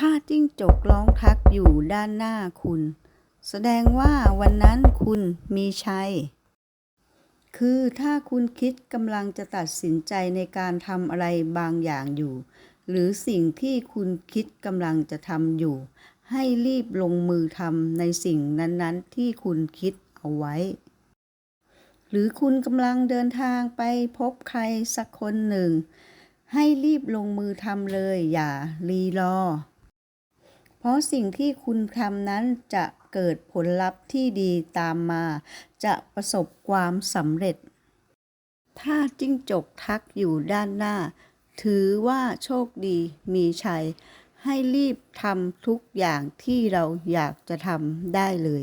ถ้าจิ้งจกร้องทักอยู่ด้านหน้าคุณ แสดงว่าวันนั้นคุณมีชัย คือถ้าคุณคิดกำลังจะตัดสินใจในการทำอะไรบางอย่างอยู่ หรือสิ่งที่คุณคิดกำลังจะทำอยู่ ให้รีบลงมือทำในสิ่งนั้นๆ ที่คุณคิดเอาไว้ หรือคุณกำลังเดินทางไปพบใครสักคนหนึ่งให้รีบลงมือทำเลยอย่ารีรอ เพราะสิ่งที่คุณทำนั้นจะเกิดผลลัพธ์ที่ดีตามมา จะประสบความสำเร็จ ถ้าจิ้งจกทักอยู่ด้านหน้า ถือว่าโชคดีมีชัย ให้รีบทำทุกอย่างที่เราอยากจะทำได้เลย